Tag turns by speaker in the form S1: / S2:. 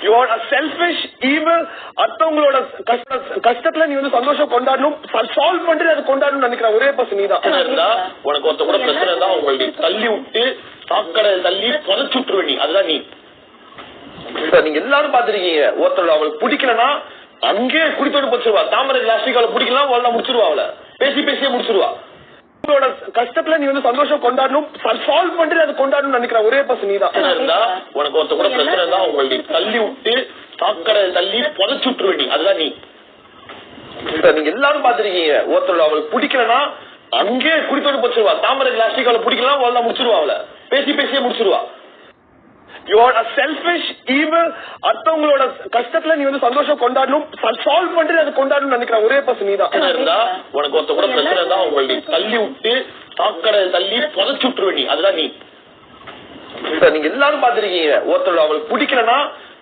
S1: You are a selfish evil அடுத்தவங்களோட கஷ்ட கஷ்டத்துல நீ வந்து சந்தோஷம் கொண்டாடணும். சால்வ் பண்ணிட்டு அதை கொண்டாடணும்னு நினைக்கிற ஒரே பசு நீ தான் இருந்தா உனக்கு ஒருத்த கூட பிரச்சனை இருந்தா உங்களை தள்ளி விட்டு சாக்கடை தள்ளி புதைச்சு விட்டுருவ நீ. அதுதான் நீ. நீங்க எல்லாரும் பாத்துருக்கீங்க ஒருத்தர் அவளுக்கு பிடிக்கலன்னா அங்கே குடித்தோடு போச்சிருவா. தாமரை லாஸ்டிக் அவளை பிடிக்கலாம் அவளை முடிச்சிருவா அவளை. பேசி பேசியே முடிச்சிருவா. உங்களோட கஷ்டத்துல நீ வந்து சந்தோஷம் கொண்டாடணும். சால்வ் பண்ணிட்டு அதை கொண்டாடணும்னு நினைக்கிற ஒரே பர்சன் நீ தான். இருந்தா உனக்கு ஒருத்த கூட பிரச்சனை இருந்தா உங்களை தள்ளி விட்டு சாக்கடை தள்ளி புதைச்சு விட்டுருவ நீ அதுதான் நீ. நீங்க எல்லாரும் பாத்திருக்கீங்க ஒருத்தர் அவளுக்கு பிடிக்கலன்னா அங்கே குடித்தோடு போச்சிருவா தாமரை பிளாஸ்டிக் அவளை பிடிக்கலாம் அவளை பேசி முடிச்சிருவா கொண்டாடணும் அவளை. பேசி பேசியே முடிச்சிருவா. You are a selfish evil அடுத்தவங்களோட கஷ்டத்துல நீ வந்து சந்தோஷம் கொண்டாடணும். சால்வ் பண்ணிட்டு அதை கொண்டாடணும்னு நினைக்கிற ஒரே பர்சன் நீ தான். இருந்தா உனக்கு ஒருத்த கூட பிரச்சனை இருந்தா உங்களை தள்ளி விட்டு சாக்கடை தள்ளி புதைச்சு விட்டுருவ நீ. அதுதான் நீ. நீங்க எல்லாரும் பாத்திருக்கீங்க ஒருத்தர் அவங்களுக்கு பிடிக்கலன்னா